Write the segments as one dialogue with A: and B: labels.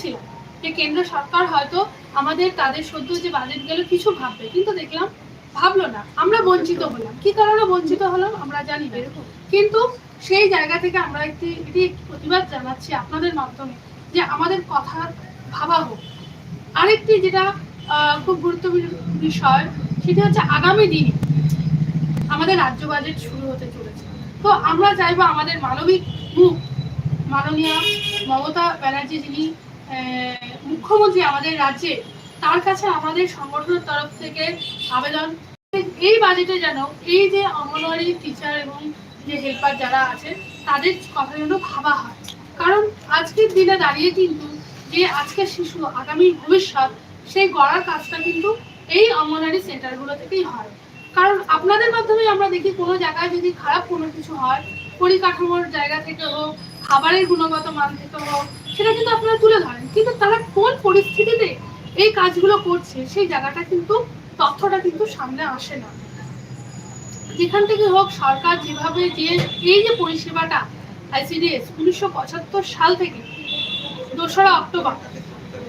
A: ভেবেছিলাম যে কেন্দ্র সরকার হয়তো আমাদের তাদের সদ্য যে বাজেট গেল কিছু ভাববে। কিন্তু দেখলাম, ভাবলো না। আমরা বঞ্চিত হলাম। কি কারণে বঞ্চিত হলাম আমরা জানি না। কিন্তু সেই জায়গা থেকে আমরা একটি, এটি প্রতিবাদ জানাচ্ছি আপনাদের মাধ্যমে যে আমাদের কথা ভাবা হোক। আরেকটি যেটা খুব গুরুত্বপূর্ণ বিষয়, সেটি হচ্ছে আগামী দিনে আমাদের রাজ্য বাজেট শুরু হতে চলেছে। তো আমরা চাইব আমাদের মানবিক মুখ, মাননীয় মমতা ব্যানার্জি যিনি মুখ্যমন্ত্রী আমাদের রাজ্যে, তার কাছে আমাদের সংগঠনের তরফ থেকে আবেদন। এই বাজেটে যেন এই যে অঙ্গনওয়াড়ি টিচার এবং যে হেল্পার যারা আছে তাদের কথা যেন ভাবা হয়। কারণ আজকের দিনে দাঁড়িয়ে কিন্তু যে আজকের শিশু আগামী ভবিষ্যৎ, সেই গড়ার কাজটা কিন্তু এই অঙ্গনওয়াড়ি সেন্টারগুলো থেকেই হয়। কারণ আপনাদের মাধ্যমে আমরা দেখি কোনো জায়গায় যদি খারাপ কোনো কিছু হয়, পরিকাঠামোর জায়গা থেকে হোক খাবারের গুণগত মান থেকে হোক সেটা কিন্তু আপনারা তুলে ধরেন। কিন্তু তারা কোন পরিস্থিতিতে এই কাজগুলো করছে, সেই জায়গাটা কিন্তু, তথ্যটা কিন্তু সামনে আসে না। যেখান থেকে হোক সরকার যেভাবে যে, এই যে পরিষেবাটা আইসিডিএস উনিশশো পঁচাত্তর সাল থেকে দোসরা অক্টোবর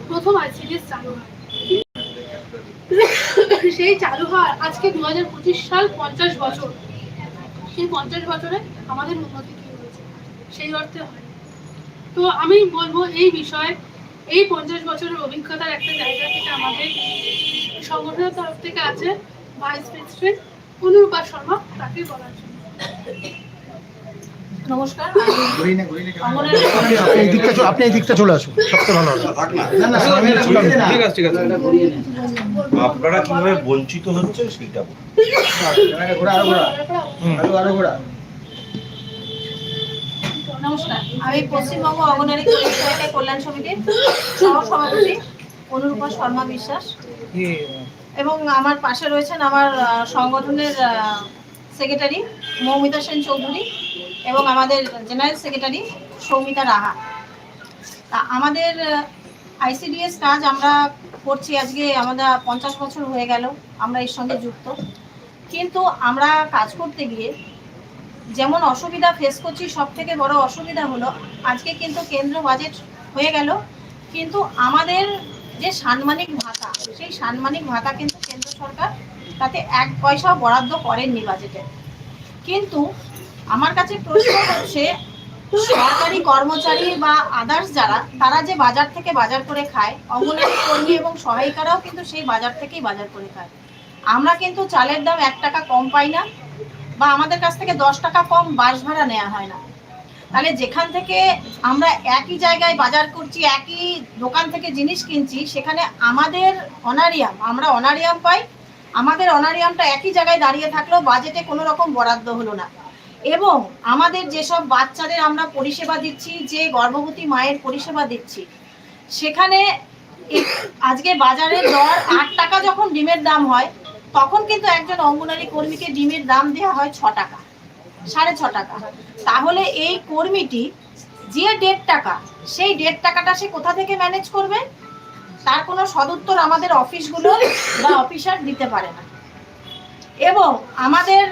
A: প্রথম আইসিডিএস চালু হয়। সেই চালু হয় আজকে দু সাল পঞ্চাশ বছর। সেই পঞ্চাশ বছরে আমাদের উন্নতি সেই অর্থে হয় তো আমি বলব এই বিষয়ে এই পঞ্চাশ বছরের অভিজ্ঞতার একটা জায়গা থেকে আমাদের সংগঠনের তরফ থেকে আছে ভাইস প্রেসিডেন্ট অনুরূপা শর্মা তাকে বলার জন্য
B: নমস্কার
C: আপনি এই দিকটা চলে- আপনি এই দিকটা চলে আসুন সবচেয়ে ভালো হবে না না সামনে রাখুন।
D: ঠিক আছে ঠিক আছে
E: আপনারা কীভাবে বঞ্চিত হচ্ছে সেটা বলুন।
B: নমস্কার। আমি পশ্চিমবঙ্গ অঙ্গনারী কল্যাণ সমিতির সহ সভাপতি অনুরূপা শর্মা বিশ্বাস। এবং আমার পাশে রয়েছেন আমার সংগঠনের সেক্রেটারি মৌমিতা সেন চৌধুরী এবং আমাদের জেনারেল সেক্রেটারি সৌমিতা রাহা। তা আমাদের আইসিডিএস কাজ আমরা করছি আজকে, আমাদের পঞ্চাশ বছর হয়ে গেল, আমরা এর সঙ্গে যুক্ত। কিন্তু আমরা কাজ করতে গিয়ে যেমন অসুবিধা ফেস করছি সব থেকে বড় অসুবিধা হলো, আজকে কিন্তু কেন্দ্র বাজেট হয়ে গেল। কিন্তু আমাদের যে সাম্মানিক ভাতা, সেই সাম্মানিক ভাতা কিন্তু কেন্দ্র সরকার তাতে এক পয়সাও বরাদ্দ করেননি বাজেটে কিন্তু আমার কাছে প্রশ্ন হচ্ছে, সরকারি কর্মচারী বা আদার্স যারা, তারা যে বাজার থেকে বাজার করে খায়, অঙ্গনওয়াড়ি কর্মী এবং সহায়িকারাও কিন্তু সেই বাজার থেকেই বাজার করে খায়। আমরা কিন্তু চালের দাম এক টাকা কম পাই না বা আমাদের কাছ থেকে দশ টাকা কম বাস ভাড়া নেওয়া হয় না। তাহলে যেখান থেকে আমরা একই জায়গায় বাজার করছি, একই দোকান থেকে জিনিস কিনছি, সেখানে আমাদের অনারিয়াম, আমরা অনারিয়াম পাই, আমাদের অনারিয়ামটা একই জায়গায় দাঁড়িয়ে থাকলেও বাজেটে কোনো রকম বরাদ্দ হলো না। এবং আমাদের যেসব বাচ্চাদের আমরা পরিষেবা দিচ্ছি, যে গর্ভবতী মায়ের পরিষেবা দিচ্ছি, সেখানে আজকে বাজারের দর আট টাকা যখন ডিমের দাম হয় তখন কিন্তু একজন অঙ্গনারী কর্মীকে ডিমের দাম দেওয়া হয় ছ টাকা, সাড়ে ছ টাকা। তাহলে এই কর্মীটি যে দেড় টাকা, সেই দেড় টাকাটা সে কোথা থেকে ম্যানেজ করবে? তার কোনো সদুত্তর আমাদের অফিসগুলো বা অফিসার দিতে পারে না। এবং আমাদের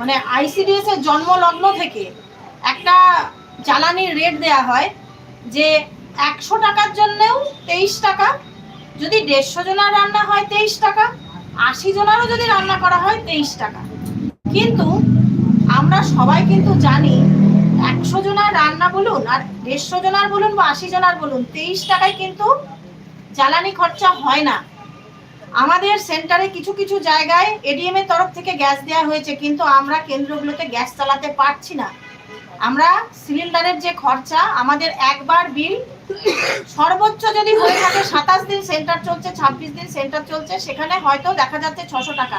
B: মানে আইসিডিএস এর জন্মলগ্ন থেকে একটা জ্বালানির রেট দেয়া হয় যে একশো টাকার জন্যেও তেইশ টাকা, যদি দেড়শো জনের রান্না হয় তেইশ টাকা আশি জনেরও যদি রান্না করা হয় তেইশ টাকা। কিন্তু আমরা সবাই কিন্তু জানি একশো জনের রান্না বলুন আর দেড়শো জনের বলুন বা আশি জনের বলুন, তেইশ টাকায় কিন্তু জ্বালানি খরচা হয় না। আমাদের সেন্টারে কিছু কিছু জায়গায় এডিএম এর তরফ থেকে গ্যাস দেওয়া হয়েছে, কিন্তু আমরা কেন্দ্রগুলোতে গ্যাস চালাতে পারছি না। আমরা সিলিন্ডারের যে খরচা, আমাদের একবার বিল সর্বোচ্চ যদি হয়ে থাকে সাতাশ দিন, সেন্টার চলছে, ছাব্বিশ দিন সেন্টার চলছে, সেখানে হয়তো দেখা যাচ্ছে ছশো টাকা।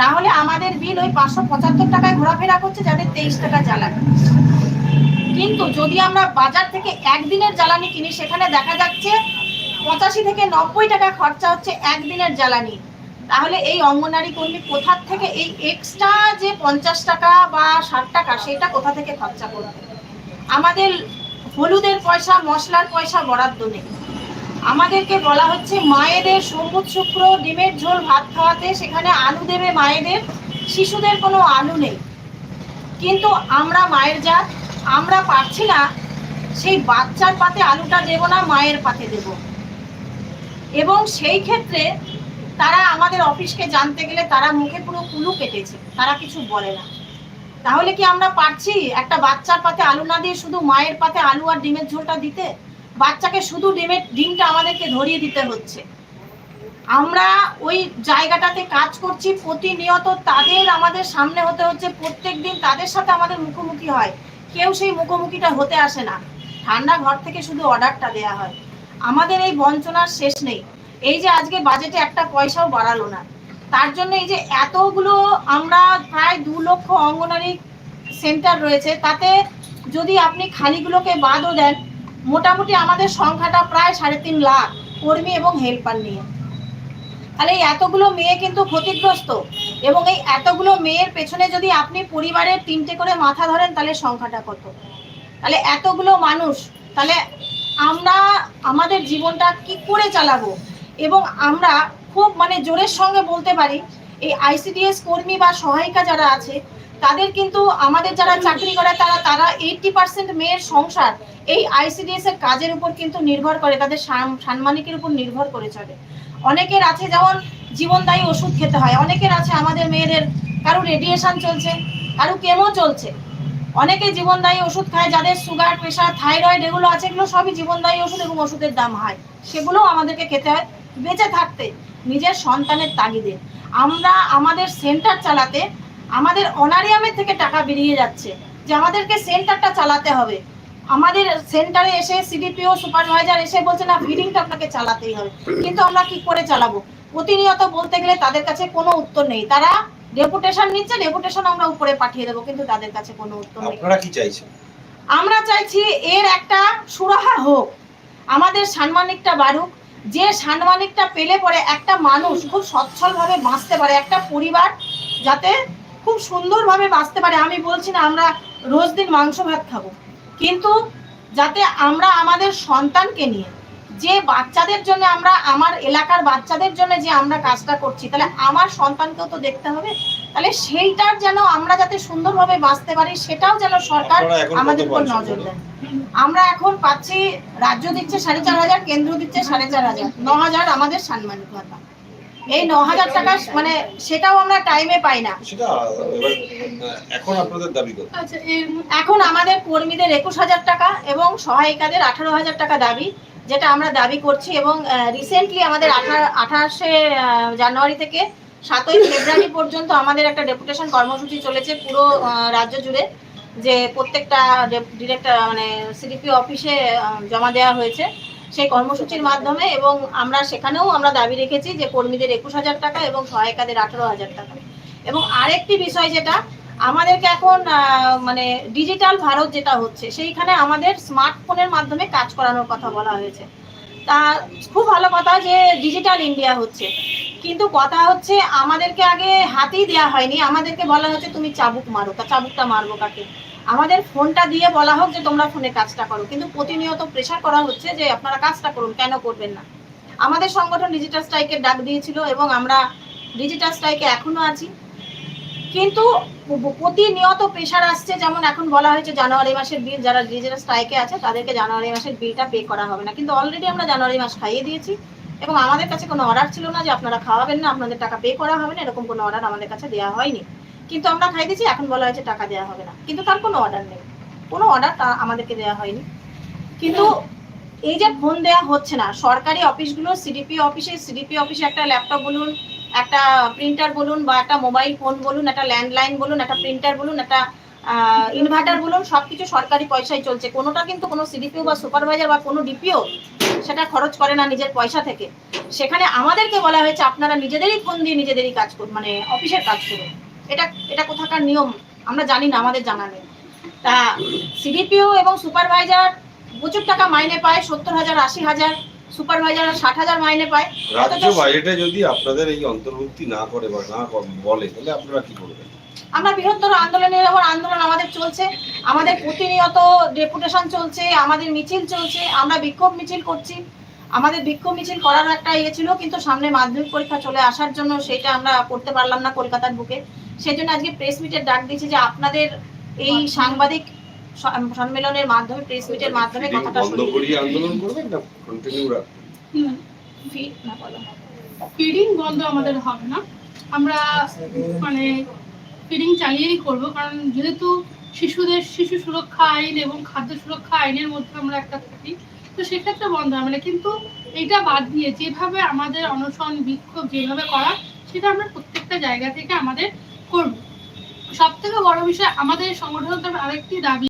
B: না হলে আমাদের বিল ওই পাঁচশো পঁচাত্তর টাকায় ঘোরাফেরা করছে যাদের তেইশ টাকা জ্বালানি কিন্তু যদি আমরা বাজার থেকে একদিনের জ্বালানি কিনি, সেখানে দেখা যাচ্ছে পঁচাশি থেকে নব্বই টাকা খরচা হচ্ছে একদিনের জ্বালানি। তাহলে এই অঙ্গনারী কর্মী কোথার থেকে এই এক্সট্রা যে পঞ্চাশ টাকা বা ষাট টাকা, সেটা কোথা থেকে খরচা করবে? আমাদের হলুদের পয়সা, মশলার পয়সা বরাদ্দ নেই। আমাদেরকে বলা হচ্ছে, মায়েদের সবুজ শুক্র ডিমের ঝোল ভাত খাওয়াতে সেখানে আলু দেবে মায়েদের, শিশুদের কোনো আলু নেই। কিন্তু আমরা মায়ের জাত, আমরা পারছি না, সেই বাচ্চার পাতে আলুটা দেবো না, মায়ের পাতে দেবো। এবং সেই ক্ষেত্রে তারা আমাদের অফিসকে জানতে গেলে তারা মুখে পুরো কুলু কেটেছে, তারা কিছু বলে না। তাহলে কি আমরা পারছি একটা বাচ্চার পাতে আলু না দিয়ে শুধু মায়ের পাতে আলু আর ডিমের ঝোলটা দিতে? বাচ্চাকে শুধু ডিমের ডিমটা আমাদেরকে ধরিয়ে দিতে হচ্ছে। আমরা ওই জায়গাটাতে কাজ করছি, প্রতিনিয়ত তাদের আমাদের সামনে হতে হচ্ছে প্রত্যেক দিন তাদের সাথে আমাদের মুখোমুখি হয়। কেউ সেই মুখোমুখিটা হতে আসে না। ঠান্ডা ঘর থেকে শুধু অর্ডারটা দেয়া হয়। আমাদের এই বঞ্চনার শেষ নেই। এই যে আজকে বাজেটে একটা পয়সাও বাড়ালো না। তার জন্য এই যে এতগুলো আমরা প্রায় দু লক্ষ অঙ্গনারী সেন্টার রয়েছে, তাতে যদি আপনি খালিগুলোকে বাদও দেন, মোটামুটি আমাদের সংখ্যাটা প্রায় সাড়ে তিন লাখ কর্মী এবং হেল্পার নিয়ে। তাহলে এই এতগুলো মেয়ে কিন্তু ক্ষতিগ্রস্ত এবং এই এতগুলো মেয়ের পেছনে যদি আপনি পরিবারের তিনটে করে মাথা ধরেন, তাহলে সংখ্যাটা কত? তাহলে এতগুলো মানুষ, তাহলে আমরা, আমাদের জীবনটা কি করে চালাবো? এবং আমরা খুব মানে জোরের সঙ্গে বলতে পারি, এই আইসিডিএস কর্মী বা সহায়িকা যারা আছে, তাদের কিন্তু আমাদের যারা চাকরি করে তারা তারা এইটটি পার্সেন্ট মেয়ের সংসার এই আইসিডিএস এর কাজের উপর কিন্তু নির্ভর করে, তাদের সাম্মানিকের উপর নির্ভর করে চলে। অনেকের আছে যেমন জীবনদায়ী ওষুধ খেতে হয়, অনেকের আছে আমাদের মেয়েদের কারও রেডিয়েশন চলছে, কারও কেমো চলছে। অনেকে জীবনদায়ী ওষুধ খায় যাদের সুগার প্রেশার থাইরয়েড এগুলো আছে, এগুলো সবই জীবনদায়ী ওষুধ এবং ওষুধের দাম হয় সেগুলোও আমাদেরকে খেতে হয়। বেঁচে থাকতে নিজের সন্তানের তাগিদে। আমরা আমাদের সেন্টার চালাতে আমাদের অনারিয়ামের থেকে টাকা বেরিয়ে যাচ্ছে যে আমাদেরকে সেন্টারটা চালাতে হবে। আমাদের সেন্টারে এসে সিডিপিও সুপারভাইজার এসে বলছে না ফিডিংটা আপনাকে চালাতেই হবে। কিন্তু আমরা কি করে চালাবো? প্রতিনিয়ত বলতে গেলে তাদের কাছে কোনো উত্তর নেই। তারা ডেপুটেশন নিচ্ছে ডেপুটেশন আমরা উপরে পাঠিয়ে দেবো কিন্তু তাদের কাছে কোনো উত্তর নেই।
E: আপনারা কি চাইছেন?
B: আমরা চাইছি এর একটা সুরাহা হোক। আমাদের সাম্মানিকটা বাড়ুক যে সাম্মানিকটা পেলে পরে একটা মানুষ খুব সচ্ছলভাবে বাঁচতে পারে, একটা পরিবার যাতে খুব সুন্দরভাবে বাঁচতে পারে। আমি বলছি না আমরা রোজ দিন মাংস ভাত খাব, কিন্তু যাতে আমরা আমাদের সন্তানকে নিয়ে, যে বাচ্চাদের জন্য আমরা, আমার এলাকার বাচ্চাদের জন্য যে আমরা কাজটা করছি, তাহলে আমার সন্তানকেও তো দেখতে হবে। তাহলে সেইটার যেন আমরা যাতে সুন্দরভাবে বাঁচতে পারি সেটাও যেন সরকার আমাদের উপর নজর দেয় আমরা এখন পাচ্ছি রাজ্য দিচ্ছে সাড়ে চার হাজার কেন্দ্র দিচ্ছে সাড়ে চার হাজার। ন হাজার আমাদের সাম্মানিক ভাতা। এই ন হাজার টাকা মানে সেটাও আমরা টাইমে পাই না।
E: সেটা এবার আহ, এখন আপনাদের দাবি কত?
A: আচ্ছা
B: এখন আমাদের কর্মীদের একুশ হাজার টাকা এবং সহায়িকাদের আঠারো হাজার টাকা দাবি যেটা আমরা দাবি করছি এবং রিসেন্টলি আমাদের আঠাশে জানুয়ারি থেকে সাতই ফেব্রুয়ারি পর্যন্ত আমাদের একটা ডেপুটেশন কর্মসূচি চলেছে পুরো রাজ্য জুড়ে, যে প্রত্যেকটা ডিরেক্টর মানে সিডিপি অফিসে জমা দেওয়া হয়েছে সেই কর্মসূচির মাধ্যমে এবং আমরা সেখানেও আমরা দাবি রেখেছি যে কর্মীদের একুশ হাজার টাকা এবং সহায়িকাদের আঠারো হাজার টাকা। এবং আরেকটি বিষয় যেটা, আমাদেরকে এখন মানে ডিজিটাল ভারত যেটা হচ্ছে, সেইখানে আমাদের স্মার্টফোনের মাধ্যমে কাজ করানোর কথা বলা হয়েছে। তা খুব ভালো কথা যে ডিজিটাল ইন্ডিয়া হচ্ছে। কিন্তু কথা হচ্ছে আমাদেরকে আগে হাতেই দেওয়া হয়নি। আমাদেরকে বলা হচ্ছে, তুমি চাবুক মারো। তা চাবুকটা মারবো কাকে? আমাদের ফোনটা দিয়ে বলা হোক যে, তোমরা ফোনে কাজটা করো। কিন্তু প্রতিনিয়ত প্রেশার করা হচ্ছে যে, আপনারা কাজটা করুন, কেন করবেন না? আমাদের সংগঠন ডিজিটাল স্ট্রাইকের ডাক দিয়েছিল এবং আমরা ডিজিটাল স্ট্রাইকে এখনও আছি। কিন্তু প্রতিনিয়ত প্রেশার আসছে, যেমন এখন বলা হয়েছে জানুয়ারি মাসের বিল যারা ডিজিটাল স্ট্রাইকে আছে, তাদেরকে জানুয়ারি মাসের বিলটা পে করা হবে না। কিন্তু অলরেডি আমরা জানুয়ারি মাস খাইয়ে দিয়েছি এবং আমাদের কাছে কোনো অর্ডার ছিল না যে আপনারা খাওয়াবেন না, আপনাদের টাকা পে করা হবে না, এরকম কোনো অর্ডার আমাদের কাছে দেওয়া হয়নি। কিন্তু আমরা খাই দিয়েছি, এখন বলা হয়েছে টাকা দেওয়া হবে না। কিন্তু তার কোনো অর্ডার নেই। কোনো অর্ডার আমাদেরকে দেওয়া হয়নি। কিন্তু এই যে ফোন দেওয়া হচ্ছে না, সরকারি অফিসগুলো সিডিপি অফিসে সিডিপি অফিসে একটা ল্যাপটপ বলুন, একটা প্রিন্টার বলুন বা একটা মোবাইল ফোন বলুন, একটা ল্যান্ডলাইন বলুন, একটা প্রিন্টার বলুন, একটা ইনভার্টার বলুন, সবকিছু সরকারি পয়সায় চলছে। কোনোটা কিন্তু কোনো সিডিপিও বা সুপারভাইজার বা কোনো ডিপিও সেটা খরচ করে না নিজের পয়সা থেকে। সেখানে আমাদেরকে বলা হয়েছে, আপনারা নিজেদেরই ফোন দিয়ে নিজেদেরই কাজ করুন মানে অফিসের কাজ করুন। এটা এটা কোথাকার নিয়ম? আমরা জানি না, আমাদের জানা নেই। তা সিডিপিও এবং সুপারভাইজার প্রচুর টাকা মাইনে পায় সত্তর হাজার আশি হাজার সুপারভাইজার ষাট হাজার মাইনে পায়।
E: রাজ্য বাজেটে যদি আপনাদের এই অন্তর্ভুক্তি না করে বা না বলে তাহলে আপনারা কি করবেন?
B: আমরা বৃহত্তর আন্দোলনের ওপর আন্দোলন আমাদের চলছে। আমাদের প্রতিনিয়ত ডেপুটেশন চলছে আমাদের মিছিল চলছে আমরা বিক্ষোভ মিছিল করছি। আমাদের বিক্ষোভ মিছিল করার একটা ইয়ে ছিল কিন্তু সামনে মাধ্যমিক পরীক্ষা চলে আসার জন্য সেটা আমরা করতে পারলাম না কলকাতার বুকে। সেই জন্য আজকে প্রেস মিটের ডাক দিয়েছি যে আপনাদের এই সাংবাদিক সম্মেলনের মাধ্যমে প্রেস মিটের মাধ্যমে কথাটা
E: বন্ধ
B: শুনিয়ে
E: আন্দোলন করবেন না? কন্টিনিউ রাখবেন
B: না বলো
A: ফিডিং বন্ধ আমাদের হবে না। আমরা মানে ফিডিং চালিয়েই করব। কারণ যেহেতু শিশুদের শিশু সুরক্ষা আইন এবং খাদ্য সুরক্ষা আইনের মধ্যে আমরা একটা থাকি তো সেক্ষেত্রে বন্ধ হবে না। কিন্তু এটা বাদ দিয়ে যেভাবে আমাদের অনশন বিক্ষোভ যেভাবে করা সেটা আমরা প্রত্যেকটা জায়গা থেকে আমাদের করব। সব থেকে বড় বিষয় আমাদের সংগঠনের তরফে আরেকটি দাবি